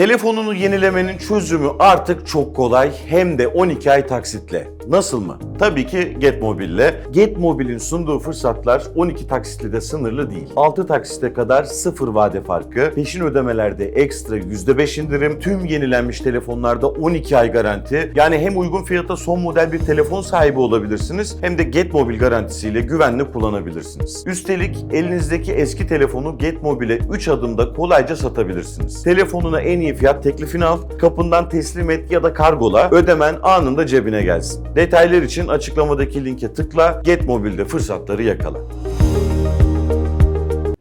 Telefonunu yenilemenin çözümü artık çok kolay hem de 12 ay taksitle. Nasıl mı? Tabii ki Getmobil'le. Getmobil'in sunduğu fırsatlar 12 taksitle de sınırlı değil. 6 taksite kadar sıfır vade farkı, peşin ödemelerde ekstra %5 indirim, tüm yenilenmiş telefonlarda 12 ay garanti. Yani hem uygun fiyata son model bir telefon sahibi olabilirsiniz hem de Getmobil garantisiyle güvenli kullanabilirsiniz. Üstelik elinizdeki eski telefonu Getmobil'e 3 adımda kolayca satabilirsiniz. Telefonuna en iyi fiyat teklifini al, kapından teslim et ya da kargola, ödemen anında cebine gelsin. Detaylar için açıklamadaki linke tıkla, Getmobil'de fırsatları yakala.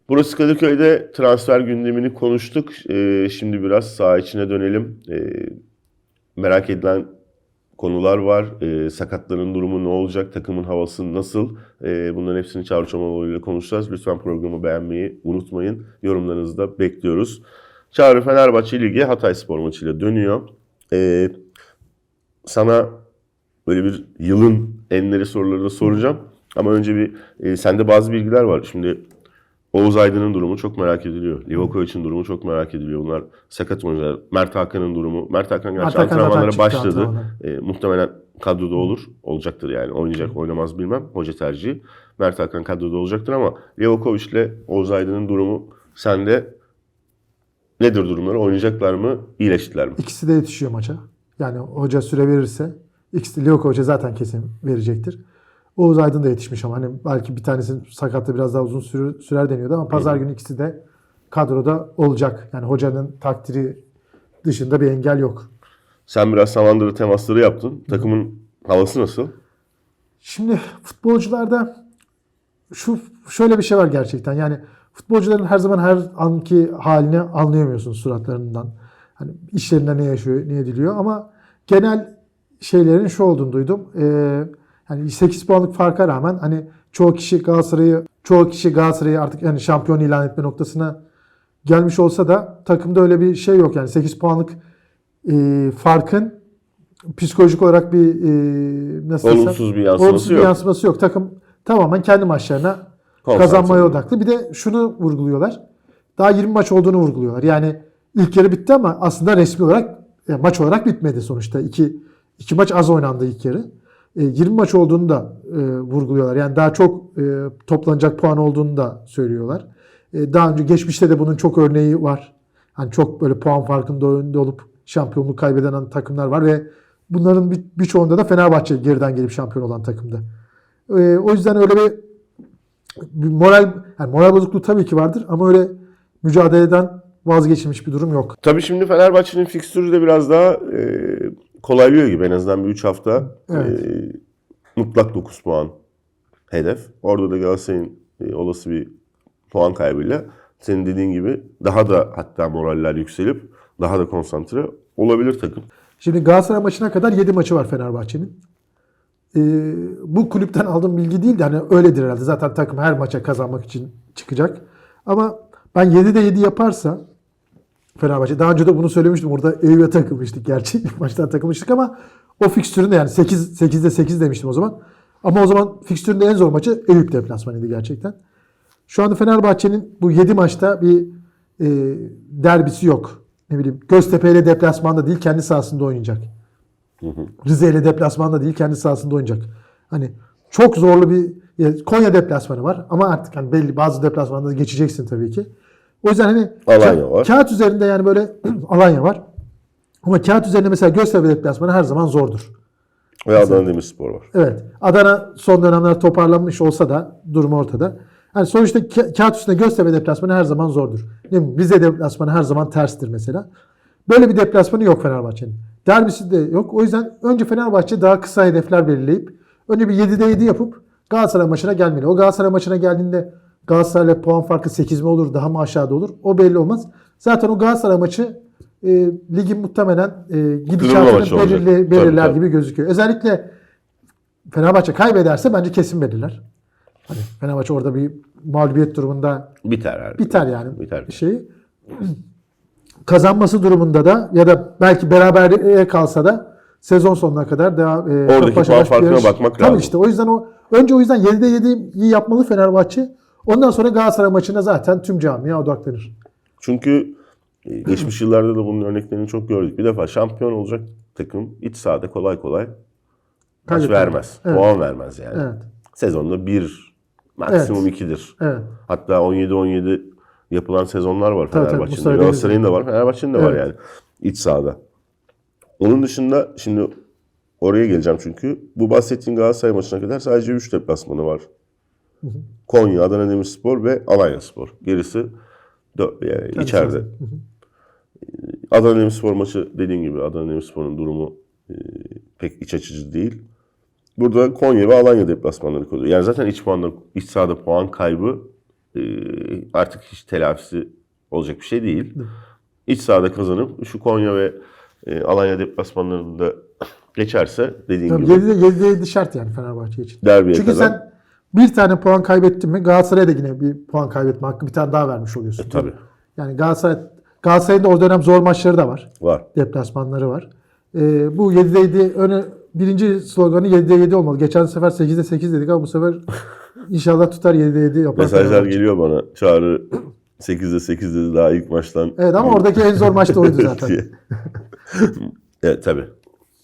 Burası Kadıköy'de transfer gündemini konuştuk. Ee, şimdi biraz saha içine dönelim. Ee, merak edilen konular var. Ee, sakatların durumu ne olacak? Takımın havası nasıl? Ee, bunların hepsini Çağrı Çomaloğlu ile konuşacağız. Lütfen programı beğenmeyi unutmayın. Yorumlarınızı da bekliyoruz. Çağrı Fenerbahçe Ligi Hatay Spor maçıyla dönüyor. Ee, sana böyle bir yılın enleri soruları da soracağım. Ama önce bir e, sende bazı bilgiler var. Şimdi Oğuz Aydın'ın durumu çok merak ediliyor. Livakovic'in durumu çok merak ediliyor. Bunlar sakat oyuncular. Mert Hakan'ın durumu. Mert Hakan gerçi Mert Hakan antrenmanlara başladı. E, muhtemelen kadroda olur. Olacaktır yani. Oynayacak oynamaz bilmem. Hoca tercihi. Mert Hakan kadroda olacaktır ama Livakovic ile Oğuz Aydın'ın durumu sende nedir durumları? Oynayacaklar mı? İyileştiler mi? İkisi de yetişiyor maça. Yani hoca süre verirse ikisi de Livakovic'e zaten kesin verecektir. Oğuz Aydın da yetişmiş ama hani belki bir tanesinin sakatlığı biraz daha uzun süre, sürer deniyordu ama pazar günü ikisi de kadroda olacak. Yani hocanın takdiri dışında bir engel yok. Sen biraz Samandıra temasları yaptın. Takımın havası nasıl? Şimdi futbolcularda şu şöyle bir şey var gerçekten. Yani futbolcuların her zaman her anki halini anlayamıyorsun suratlarından. Hani işlerinde ne yaşıyor, ne ediliyor ama genel şeylerin şu olduğunu duydum. Ee, yani 8 puanlık farka rağmen hani çoğu kişi Galatasaray'ı çoğu kişi Galatasaray'ı artık yani şampiyon ilan etme noktasına gelmiş olsa da takımda öyle bir şey yok. Yani 8 puanlık e, farkın psikolojik olarak bir e, nasıl desem, Olumsuz bir yansıması olumsuz bir yok. yansıması yok. Takım tamamen kendi maçlarına kazanmaya odaklı. Bir de şunu vurguluyorlar. Daha 20 maç olduğunu vurguluyorlar. Yani ilk yarı bitti ama aslında resmi olarak yani maç olarak bitmedi sonuçta. İki, iki maç az oynandı ilk yarı. E, 20 maç olduğunu da e, vurguluyorlar. Yani daha çok e, toplanacak puan olduğunu da söylüyorlar. E, daha önce geçmişte de bunun çok örneği var. Hani çok böyle puan farkında önde olup şampiyonluk kaybeden takımlar var ve bunların bir, birçoğunda da Fenerbahçe geriden gelip şampiyon olan takımdı. E, o yüzden öyle bir, bir moral yani moral bozukluğu tabii ki vardır ama öyle mücadeleden vazgeçilmiş bir durum yok. Tabii şimdi Fenerbahçe'nin fikstürü de biraz daha e, kolaylıyor gibi en azından bir 3 hafta. Evet. E, mutlak 9 puan hedef. Orada da Galatasaray'ın e, olası bir puan kaybıyla senin dediğin gibi daha da hatta moraller yükselip daha da konsantre olabilir takım. Şimdi Galatasaray maçına kadar 7 maçı var Fenerbahçe'nin. Ee, bu kulüpten aldığım bilgi değil de hani öyledir herhalde. Zaten takım her maça kazanmak için çıkacak. Ama ben 7'de 7 yaparsa Fenerbahçe daha önce de bunu söylemiştim. Orada Eyüp'e takılmıştık gerçi. İlk maçtan takılmıştık ama o fikstüründe yani 8 8'de 8 demiştim o zaman. Ama o zaman fikstüründe en zor maçı Eyüp deplasmanıydı gerçekten. Şu anda Fenerbahçe'nin bu 7 maçta bir e, derbisi yok. Ne bileyim Göztepe ile deplasmanda değil kendi sahasında oynayacak. Rize ile deplasmanda değil kendi sahasında oynayacak. Hani çok zorlu bir ya Konya deplasmanı var ama artık hani belli bazı deplasmanda geçeceksin tabii ki. O yüzden hani Alanya ka- var. kağıt üzerinde yani böyle Alanya var. Ama kağıt üzerinde mesela Göztepe deplasmanı her zaman zordur. Ve Adana Demirspor var. Evet. Adana son dönemler toparlanmış olsa da durum ortada. Yani sonuçta ka- kağıt üstünde Göztepe deplasmanı her zaman zordur. Ne bileyim, Rize deplasmanı her zaman terstir mesela. Böyle bir deplasmanı yok Fenerbahçe'nin. Derbisi de yok. O yüzden önce Fenerbahçe daha kısa hedefler belirleyip önce bir 7'de 7 yapıp Galatasaray maçına gelmeli. O Galatasaray maçına geldiğinde Galatasaray'la puan farkı 8 mi olur, daha mı aşağıda olur? O belli olmaz. Zaten o Galatasaray maçı e, ligin muhtemelen e, gidişatını belirle, belirler Tabii, tabii. gibi gözüküyor. Özellikle Fenerbahçe kaybederse bence kesin belirler. Hani Fenerbahçe orada bir mağlubiyet durumunda Biter herhalde. biter yani Biter. şeyi. Kazanması durumunda da ya da belki beraberliğe kalsa da sezon sonuna kadar daha e, Oradaki puan farkına bakmak Tabii lazım. işte o yüzden o önce o yüzden 7'de 7'yi yapmalı Fenerbahçe. Ondan sonra Galatasaray maçına zaten tüm camia odaklanır. Çünkü E, geçmiş yıllarda da bunun örneklerini çok gördük. Bir defa şampiyon olacak takım iç sahada kolay kolay maç vermez. Evet. Puan vermez yani. Evet. Sezonda bir, maksimum ikidir. Evet. Hatta 17-17 yapılan sezonlar var Tabii. Fenerbahçe'nin. Galatasaray'ın da var, Fenerbahçe'nin de var Evet. yani iç sahada. Onun dışında şimdi oraya geleceğim çünkü bu bahsettiğim Galatasaray maçına kadar sadece 3 deplasmanı var. Konya, Adana Demirspor ve Alanyaspor. Gerisi dört, yani içeride. Adana Demirspor maçı dediğim gibi Adana Demirspor'un durumu e, pek iç açıcı değil. Burada Konya ve Alanya deplasmanları koyuyor. Yani zaten iç puanda, iç sahada puan kaybı artık hiç telafisi olacak bir şey değil. İç sahada kazanıp şu Konya ve e, Alanya deplasmanlarında geçerse dediğin Tabii gibi 7'de 7'de 7 şart yani Fenerbahçe için. derbiye Çünkü kadar. sen bir tane puan kaybettin mi Galatasaray'a da yine bir puan kaybetme hakkı bir tane daha vermiş oluyorsun. E, tabii. Yani Galatasaray Galatasaray'ın da o dönem zor maçları da var. var. Deplasmanları var. Ee, bu 7'de 7 öne birinci sloganı 7'de 7 olmalı. Geçen sefer 8'de 8 dedik ama bu sefer inşallah tutar 7'de 7 yapar. Mesajlar geliyor bana. Çağrı 8'de 8 dedi daha ilk maçtan. Evet ama oradaki en zor maç da oydu zaten. evet tabii.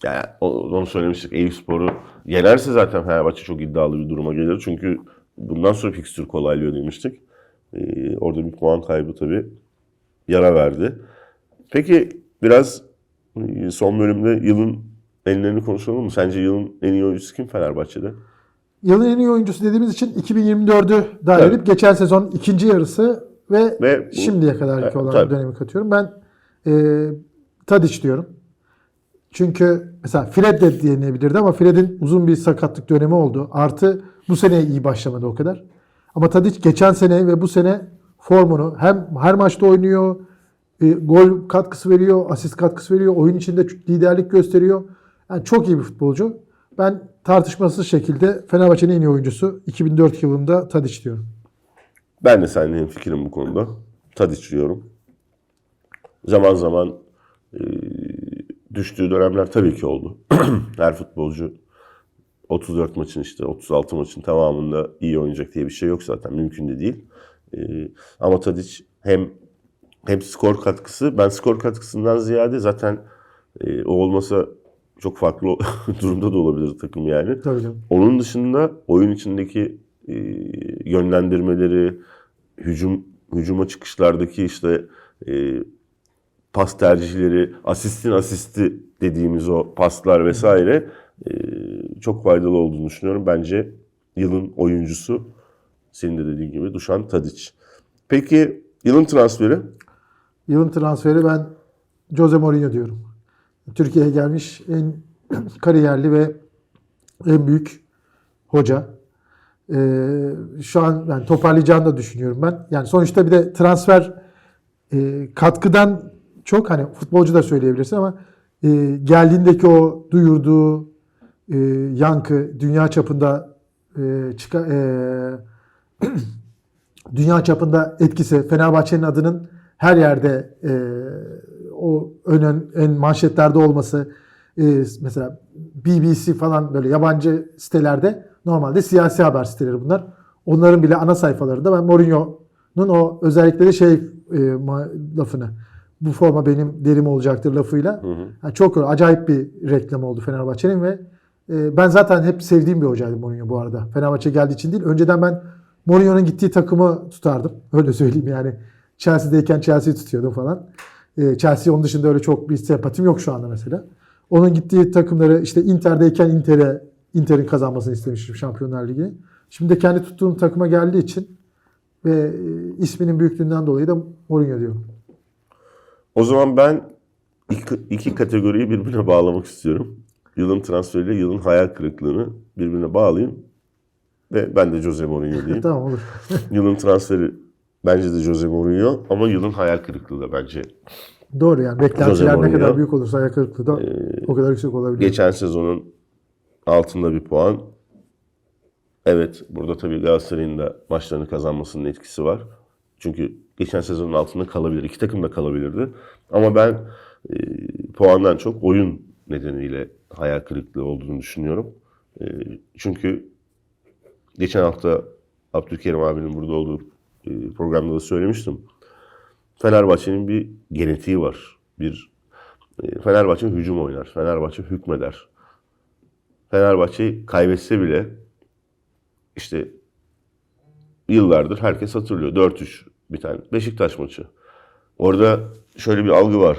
Yani onu söylemiştik. Eyüp Spor'u yenerse zaten Fenerbahçe çok iddialı bir duruma gelir. Çünkü bundan sonra fikstür kolaylıyor demiştik. Ee, orada bir puan kaybı tabii yara verdi. Peki biraz e, son bölümde yılın enlerini konuşalım mı? Sence yılın en iyi oyuncusu kim Fenerbahçe'de? Yılın en iyi oyuncusu dediğimiz için 2024'ü dahil edip geçen sezon ikinci yarısı ve, Ve şimdiye kadarki E, olan tabii. dönemi katıyorum. Ben e, Tadic diyorum. Çünkü mesela Fred de denilebilirdi ama Fred'in uzun bir sakatlık dönemi oldu. Artı bu sene iyi başlamadı o kadar. Ama Tadic geçen sene ve bu sene formunu hem her maçta oynuyor, e, gol katkısı veriyor, asist katkısı veriyor, oyun içinde liderlik gösteriyor. Yani çok iyi bir futbolcu. Ben tartışmasız şekilde Fenerbahçe'nin en iyi oyuncusu 2004 yılında Tadic diyorum. Ben de seninle fikrim bu konuda. Tadiç diyorum. Zaman zaman e, düştüğü dönemler tabii ki oldu. Her futbolcu 34 maçın işte 36 maçın tamamında iyi oynayacak diye bir şey yok zaten. Mümkün de değil. E, ama Tadiç hem hem skor katkısı, ben skor katkısından ziyade zaten e, o olmasa çok farklı durumda da olabilir takım yani. Tabii canım. Onun dışında oyun içindeki e, yönlendirmeleri, hücum hücuma çıkışlardaki işte e, pas tercihleri, asistin asisti dediğimiz o paslar vesaire e, çok faydalı olduğunu düşünüyorum. Bence yılın oyuncusu senin de dediğin gibi Dušan Tadic. Peki yılın transferi? Yılın transferi ben Jose Mourinho diyorum. Türkiye'ye gelmiş en kariyerli ve en büyük hoca. Ee, şu an yani toparlayacağını da düşünüyorum ben. Yani sonuçta bir de transfer e, katkıdan çok hani futbolcu da söyleyebilirsin ama e, geldiğindeki o duyurduğu e, yankı dünya çapında e, dünya çapında etkisi Fenerbahçe'nin adının her yerde o ön, en manşetlerde olması e, mesela BBC falan böyle yabancı sitelerde normalde siyasi haber siteleri bunlar. Onların bile ana sayfalarında ben Mourinho'nun o özellikle de şey e, ma- lafını bu forma benim derim olacaktır lafıyla. Yani çok acayip bir reklam oldu Fenerbahçe'nin ve e, ben zaten hep sevdiğim bir hocaydı Mourinho bu arada. Fenerbahçe geldiği için değil. Önceden ben Mourinho'nun gittiği takımı tutardım. Öyle söyleyeyim yani. Chelsea'deyken Chelsea'yi tutuyordum falan. E, Chelsea onun dışında öyle çok bir sempatim yok şu anda mesela. Onun gittiği takımları işte Inter'deyken Inter'e Inter'in kazanmasını istemiştim Şampiyonlar Ligi. Şimdi de kendi tuttuğum takıma geldiği için ve e, isminin büyüklüğünden dolayı da Mourinho diyorum. O zaman ben iki, iki kategoriyi birbirine bağlamak istiyorum. Yılın transferiyle yılın hayal kırıklığını birbirine bağlayayım. Ve ben de Jose Mourinho diyeyim. Tamam olur. yılın transferi bence de Jose Mourinho ama yılın hayal kırıklığı da bence. Doğru yani Jose beklentiler ne kadar büyük olursa ayak kırıklığı da o kadar yüksek olabilir. Geçen sezonun altında bir puan. Evet burada tabii Galatasaray'ın da maçlarını kazanmasının etkisi var. Çünkü geçen sezonun altında kalabilir. İki takım da kalabilirdi. Ama ben e, puandan çok oyun nedeniyle hayal kırıklığı olduğunu düşünüyorum. E, çünkü geçen hafta Abdülkerim abinin burada olduğu programda da söylemiştim. Fenerbahçe'nin bir genetiği var. Bir e, Fenerbahçe hücum oynar. Fenerbahçe hükmeder. Fenerbahçe kaybetse bile işte yıllardır herkes hatırlıyor. 4-3 bir tane Beşiktaş maçı. Orada şöyle bir algı var.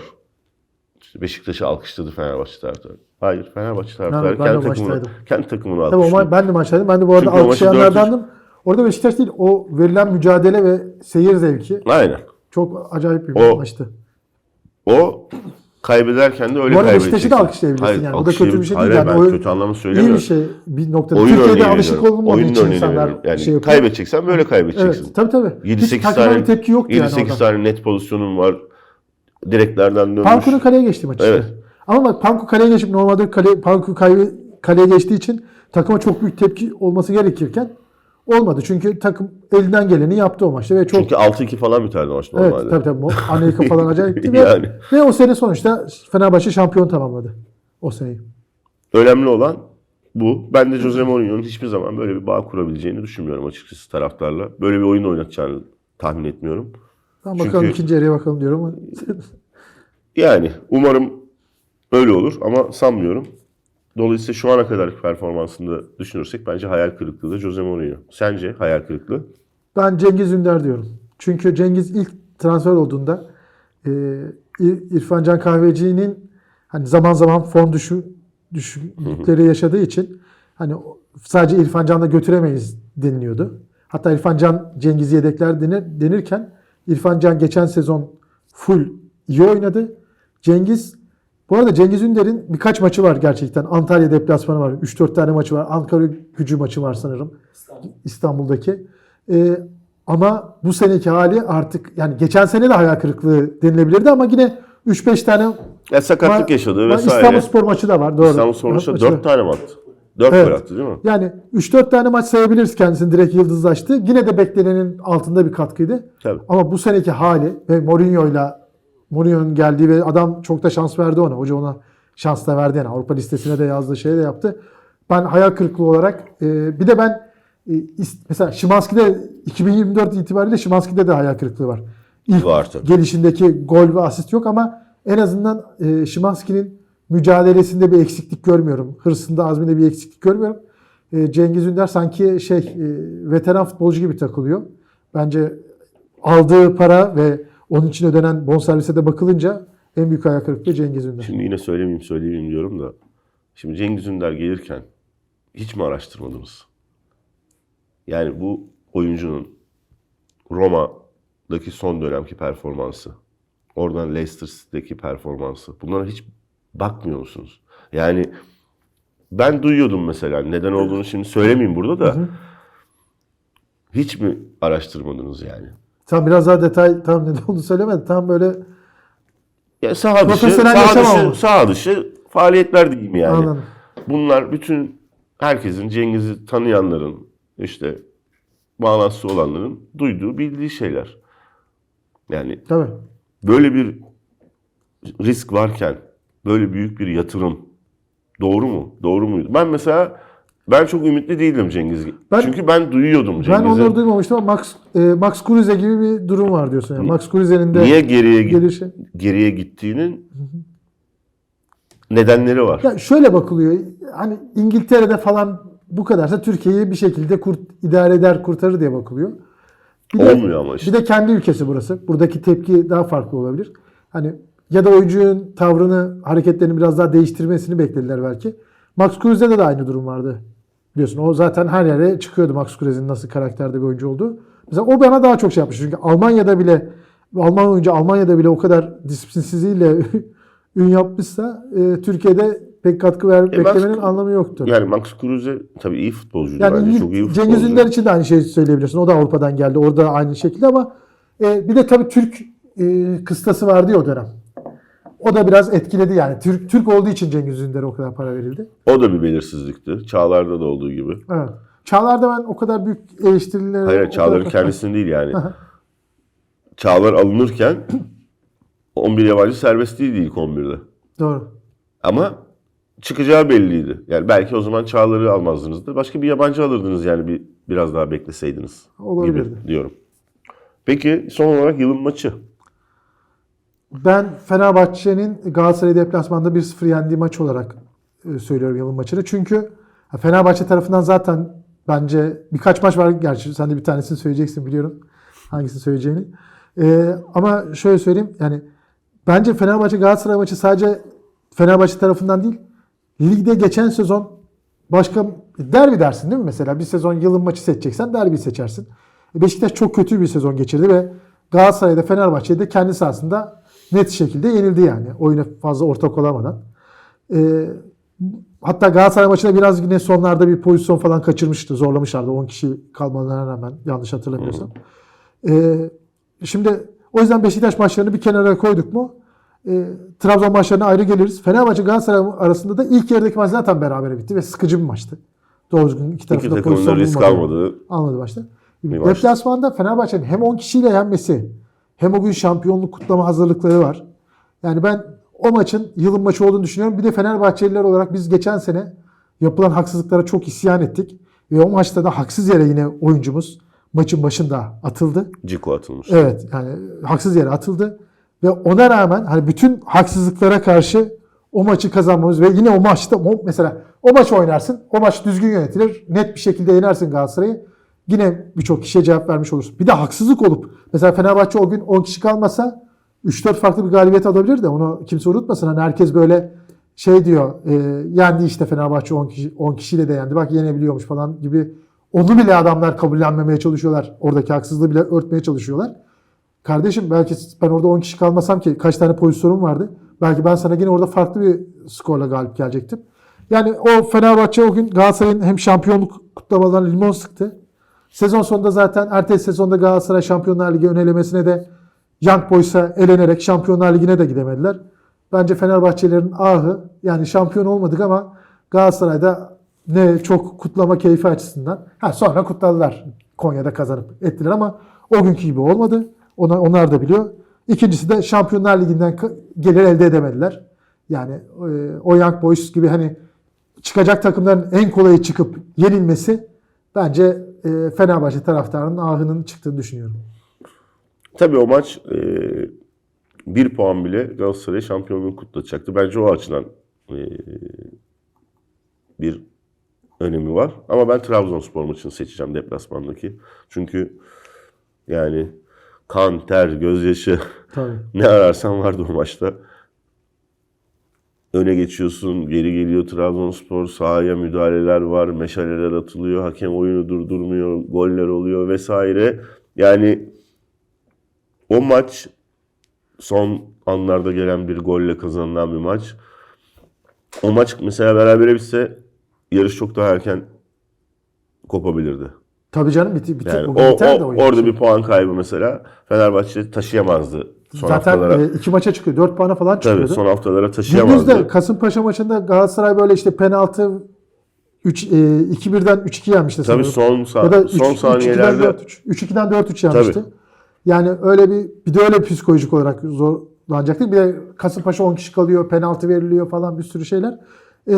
İşte Beşiktaş'ı alkışladı Fenerbahçe taraftarı. Hayır, Fenerbahçe taraftarı kendi takımını, kendi takımını alkışladı. ma- ben de maçtaydım. Ben de bu arada Çünkü alkışlayanlardandım. Orada Beşiktaş değil, o verilen mücadele ve seyir zevki Aynen. çok acayip bir O- maçtı. O kaybederken de öyle Bu arada. Beşiktaş'ı da alkışlayabilirsin Hayır, yani. Bu da kötü bir şey değil hayır, yani. Ben O- kötü anlamda İyi söylemiyorum. bir şey bir noktada. Oyun Türkiye'de alışık olmadığı için insanlar. Yani şey yapıyor. kaybedeceksen böyle kaybedeceksin. Evet, tabii tabii. 7-8 Hiç takımda tane tepki yoktu yani 7-8 orada. tane net pozisyonun var. Direklerden dönmüş. Panku'nun kaleye geçti maç işte. Evet. Ama bak Panku kaleye geçip normalde kale, Panku kale, kaleye geçtiği için takıma çok büyük tepki olması gerekirken olmadı. Çünkü takım elinden geleni yaptı o maçta ve çok Çünkü 6-2 falan biterdi maç Evet normalde. tabii tabii. O Amerika falan acayipti ve, Yani. ve o sene sonuçta Fenerbahçe şampiyon tamamladı. O seneyi. Önemli olan bu. Ben de Jose Mourinho'nun hiçbir zaman böyle bir bağ kurabileceğini düşünmüyorum açıkçası taraftarla. Böyle bir oyun oynatacağını tahmin etmiyorum. Tamam bakalım Çünkü- ikinci yarıya bakalım diyorum ama Yani umarım öyle olur ama sanmıyorum. Dolayısıyla şu ana kadar performansını düşünürsek bence hayal kırıklığı da Jose Mourinho. Sence hayal kırıklığı? ben Cengiz Ünder diyorum. Çünkü Cengiz ilk transfer olduğunda e, İr- İrfan Can Kahveci'nin hani zaman zaman form düşü, düşüklükleri yaşadığı için hani sadece İrfan Can'la götüremeyiz deniliyordu. Hatta İrfan Can Cengiz'i yedekler denir, denirken İrfan Can geçen sezon full iyi oynadı. Cengiz bu arada Cengiz Ünder'in birkaç maçı var gerçekten. Antalya deplasmanı var. 3-4 tane maçı var. Ankara gücü maçı var sanırım. İstanbul'daki. Ee, ama bu seneki hali artık yani geçen sene de hayal kırıklığı denilebilirdi ama yine 3-5 tane Ya sakatlık ma- ma- vesaire. İstanbul Spor maçı da var. Doğru. İstanbul sonuçta Maçı da- 4 tane attı? 4 Evet. gol attı değil mi? Yani 3-4 tane maç sayabiliriz kendisini direkt yıldızlaştı. Yine de beklenenin altında bir katkıydı. Tabii. Ama bu seneki hali ve Mourinho'yla Mourinho'nun geldiği ve adam çok da şans verdi ona. Hoca ona şans da verdi yani. Avrupa listesine de yazdığı şey de yaptı. Ben hayal kırıklığı olarak e, bir de ben e, mesela Şimanski'de 2024 itibariyle Şimanski'de de hayal kırıklığı var. İlk Var tabii. gelişindeki gol ve asist yok ama en azından e, Şimanski'nin mücadelesinde bir eksiklik görmüyorum. Hırsında, azminde bir eksiklik görmüyorum. E, Cengiz Ünder sanki şey e, veteran futbolcu gibi takılıyor. Bence aldığı para ve onun için ödenen bonservise de bakılınca en büyük hayal kırıklığı Cengiz Ünder. Şimdi yine söylemeyeyim söyleyeyim diyorum da. Şimdi Cengiz Ünder gelirken hiç mi araştırmadınız? Yani bu oyuncunun Roma'daki son dönemki performansı, oradan Leicester City'deki performansı. Bunlara hiç bakmıyor musunuz? Yani ben duyuyordum mesela. Neden olduğunu şimdi söylemeyeyim burada da. Hiç mi araştırmadınız yani? Tam biraz daha detay tam ne olduğunu söylemedi. Tam böyle Ya saha dışı, saha dışı, saha dışı faaliyetler diyeyim yani. anladım. Bunlar bütün herkesin Cengiz'i tanıyanların işte bağlantısı olanların duyduğu bildiği şeyler. Yani Tabii. böyle bir risk varken böyle büyük bir yatırım doğru mu? Doğru muydu? Ben mesela ben çok ümitli değildim Cengiz. Ben- Çünkü ben duyuyordum Ben Cengiz'i. onları duymamıştım ama Max, e, Max Kruse gibi bir durum var diyorsun. Yani. Max Kruse'nin de Niye geriye gelişi. geriye gittiğinin nedenleri var. Ya şöyle bakılıyor. Hani İngiltere'de falan bu kadarsa Türkiye'yi bir şekilde kurt, idare eder, kurtarır diye bakılıyor. Bir de, Olmuyor ama işte. Bir de kendi ülkesi burası. Buradaki tepki daha farklı olabilir. Hani ya da oyuncunun tavrını, hareketlerini biraz daha değiştirmesini beklediler belki. Max Kruse'de de aynı durum vardı. Biliyorsun o zaten her yere çıkıyordu Max Kruse'nin nasıl karakterde bir oyuncu olduğu. Mesela o bana daha çok şey yapmış. Çünkü Almanya'da bile Alman oyuncu Almanya'da bile o kadar disiplinsizliğiyle ün yapmışsa e, Türkiye'de pek katkı ver, E, Max- beklemenin anlamı yoktu. Yani Max Kruse tabii iyi futbolcuydu Yani bence. Çok iyi futbolcu. Cengiz Ünder için de aynı şeyi söyleyebilirsin. O da Avrupa'dan geldi. Orada aynı şekilde ama e, bir de tabii Türk e, kıstası vardı ya o dönem. O da biraz etkiledi yani. Türk Türk olduğu için Cengiz Ünder'e o kadar para verildi. O da bir belirsizlikti. Çağlar'da da olduğu gibi. Evet. Çağlar'da ben o kadar büyük eleştirilere... Hayır Çağlar'ın kadar- kendisini değil yani. Çağlar alınırken 11 yabancı serbest değildi ilk 11'de. Doğru. Ama çıkacağı belliydi. Yani belki o zaman Çağlar'ı almazdınız da başka bir yabancı alırdınız yani bir biraz daha bekleseydiniz Olabilirdi. gibi diyorum. Peki son olarak yılın maçı. Ben Fenerbahçe'nin Galatasaray deplasmanda 1-0 yendiği maç olarak e, söylüyorum yılın maçını. Çünkü Fenerbahçe tarafından zaten bence birkaç maç var. Gerçi sen de bir tanesini söyleyeceksin biliyorum. Hangisini söyleyeceğini. E, ama şöyle söyleyeyim. Yani bence Fenerbahçe Galatasaray maçı sadece Fenerbahçe tarafından değil. Ligde geçen sezon başka derbi dersin değil mi mesela? Bir sezon yılın maçı seçeceksen derbi seçersin. E, Beşiktaş çok kötü bir sezon geçirdi ve Galatasaray'da Fenerbahçe'de kendi sahasında net şekilde yenildi yani. Oyuna fazla ortak olamadan. E, hatta Galatasaray maçında biraz yine sonlarda bir pozisyon falan kaçırmıştı. Zorlamışlardı 10 kişi kalmalarına rağmen yanlış hatırlamıyorsam. E, şimdi o yüzden Beşiktaş maçlarını bir kenara koyduk mu? E, Trabzon maçlarına ayrı geliriz. Fenerbahçe Galatasaray arasında da ilk yarıdaki maç zaten berabere bitti ve sıkıcı bir maçtı. Doğru düzgün iki da pozisyon risk almadığı Almadı başta. Deplasmanda Fenerbahçe'nin hem 10 kişiyle yenmesi hem o gün şampiyonluk kutlama hazırlıkları var. Yani ben o maçın yılın maçı olduğunu düşünüyorum. Bir de Fenerbahçeliler olarak biz geçen sene yapılan haksızlıklara çok isyan ettik. Ve o maçta da haksız yere yine oyuncumuz maçın başında atıldı. Ciko atılmış. Evet yani haksız yere atıldı. Ve ona rağmen hani bütün haksızlıklara karşı o maçı kazanmamız ve yine o maçta mesela o maç oynarsın. O maç düzgün yönetilir. Net bir şekilde yenersin Galatasaray'ı. Yine birçok kişiye cevap vermiş olursun. Bir de haksızlık olup mesela Fenerbahçe o gün 10 kişi kalmasa 3-4 farklı bir galibiyet alabilir de onu kimse unutmasın. Hani herkes böyle şey diyor e, yendi işte Fenerbahçe 10 kişi 10 kişiyle de yendi. Bak yenebiliyormuş falan gibi onu bile adamlar kabullenmemeye çalışıyorlar. Oradaki haksızlığı bile örtmeye çalışıyorlar. Kardeşim belki ben orada 10 kişi kalmasam ki kaç tane pozisyonum vardı. Belki ben sana yine orada farklı bir skorla galip gelecektim. Yani o Fenerbahçe o gün Galatasaray'ın hem şampiyonluk kutlamalarına limon sıktı. Sezon sonunda zaten ertesi sezonda Galatasaray Şampiyonlar Ligi ön elemesine de Young Boys'a elenerek Şampiyonlar Ligi'ne de gidemediler. Bence Fenerbahçelerin ahı yani şampiyon olmadık ama Galatasaray'da ne çok kutlama keyfi açısından. Ha sonra kutladılar. Konya'da kazanıp ettiler ama o günkü gibi olmadı. Onlar, onlar da biliyor. İkincisi de Şampiyonlar Ligi'nden gelir elde edemediler. Yani e, o Young Boys gibi hani çıkacak takımların en kolayı çıkıp yenilmesi bence e, Fenerbahçe taraftarının ahının çıktığını düşünüyorum. Tabii o maç e, bir puan bile Galatasaray şampiyonluğu kutlatacaktı. Bence o açıdan e, bir önemi var. Ama ben Trabzonspor maçını seçeceğim deplasmandaki. Çünkü yani kan, ter, gözyaşı Tabii. ne ararsan vardı o maçta. Öne geçiyorsun, geri geliyor Trabzonspor, sahaya müdahaleler var, meşaleler atılıyor, hakem oyunu durdurmuyor, goller oluyor vesaire. Yani o maç son anlarda gelen bir golle kazanılan bir maç. O maç mesela berabere bitse yarış çok daha erken kopabilirdi. Tabii canım biti, biti, Yani o, o, orada bir puan kaybı mesela Fenerbahçe taşıyamazdı son Zaten haftalara. e, iki maça çıkıyor. Dört puana falan Tabii çıkıyordu. son haftalara taşıyamazdı. Gündüz'de Kasımpaşa maçında Galatasaray böyle işte penaltı 3 e, 2-1'den 3-2 yenmişti Tabii sanırım. son, ya da son 3, saniyelerde 3-2'den 4-3. 3-2'den 4-3 yenmişti. Yani öyle bir bir de öyle psikolojik olarak zorlanacaktı. Bir de Kasımpaşa 10 kişi kalıyor, penaltı veriliyor falan bir sürü şeyler. E,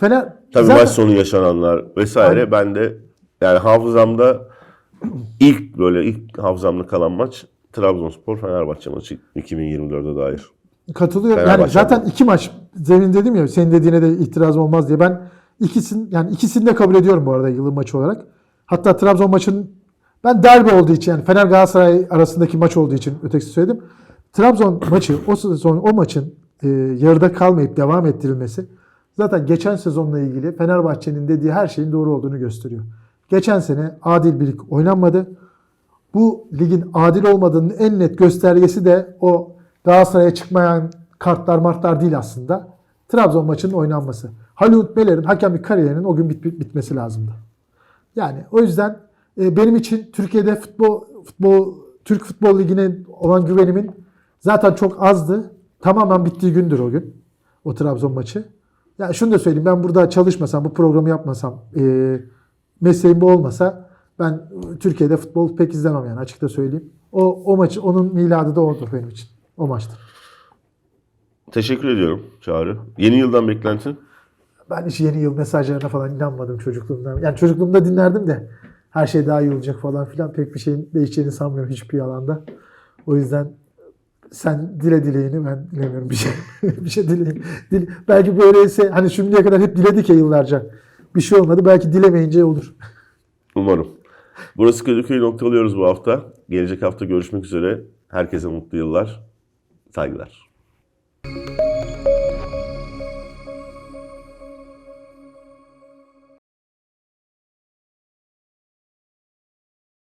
Fener tabii zaten- maç sonu yaşananlar vesaire ben de yani hafızamda ilk böyle ilk hafızamda kalan maç Trabzonspor Fenerbahçe maçı 2024'e dair. Katılıyorum. Yani zaten iki maç. Zemin dedim ya senin dediğine de itiraz olmaz diye. Ben ikisin yani ikisini de kabul ediyorum bu arada yılın maçı olarak. Hatta Trabzon maçının ben derbi olduğu için yani Fener Galatasaray arasındaki maç olduğu için ötekisi söyledim. Trabzon maçı o sezon o maçın e, yarıda kalmayıp devam ettirilmesi zaten geçen sezonla ilgili Fenerbahçe'nin dediği her şeyin doğru olduğunu gösteriyor. Geçen sene adil bir lig oynanmadı. Bu ligin adil olmadığının en net göstergesi de o Galatasaray'a çıkmayan kartlar martlar değil aslında. Trabzon maçının oynanması. Halil Beler'in hakemlik kariyerinin o gün bit- bit- bitmesi lazımdı. Yani o yüzden e, benim için Türkiye'de futbol futbol Türk Futbol Ligi'ne olan güvenimin zaten çok azdı. Tamamen bittiği gündür o gün. O Trabzon maçı. Yani şunu da söyleyeyim ben burada çalışmasam, bu programı yapmasam, e, mesleğim bu olmasa ben e, Türkiye'de futbol pek izlemem yani açıkta söyleyeyim. O, o maçı onun miladı da odur benim için. O maçtır. Teşekkür ediyorum Çağrı. Yeni yıldan beklentin? Ben hiç yeni yıl mesajlarına falan inanmadım çocukluğumdan. Yani çocukluğumda dinlerdim de her şey daha iyi olacak falan filan pek bir şeyin değişeceğini sanmıyorum hiçbir alanda. O yüzden sen dile dileğini ben dilemiyorum bir şey. bir şey dileyin. Dil, belki böyleyse hani şimdiye kadar hep diledik ya yıllarca. Bir şey olmadı. Belki dilemeyince olur. Umarım. Burası Kadıköy'ü noktalıyoruz bu hafta. Gelecek hafta görüşmek üzere. Herkese mutlu yıllar. Saygılar.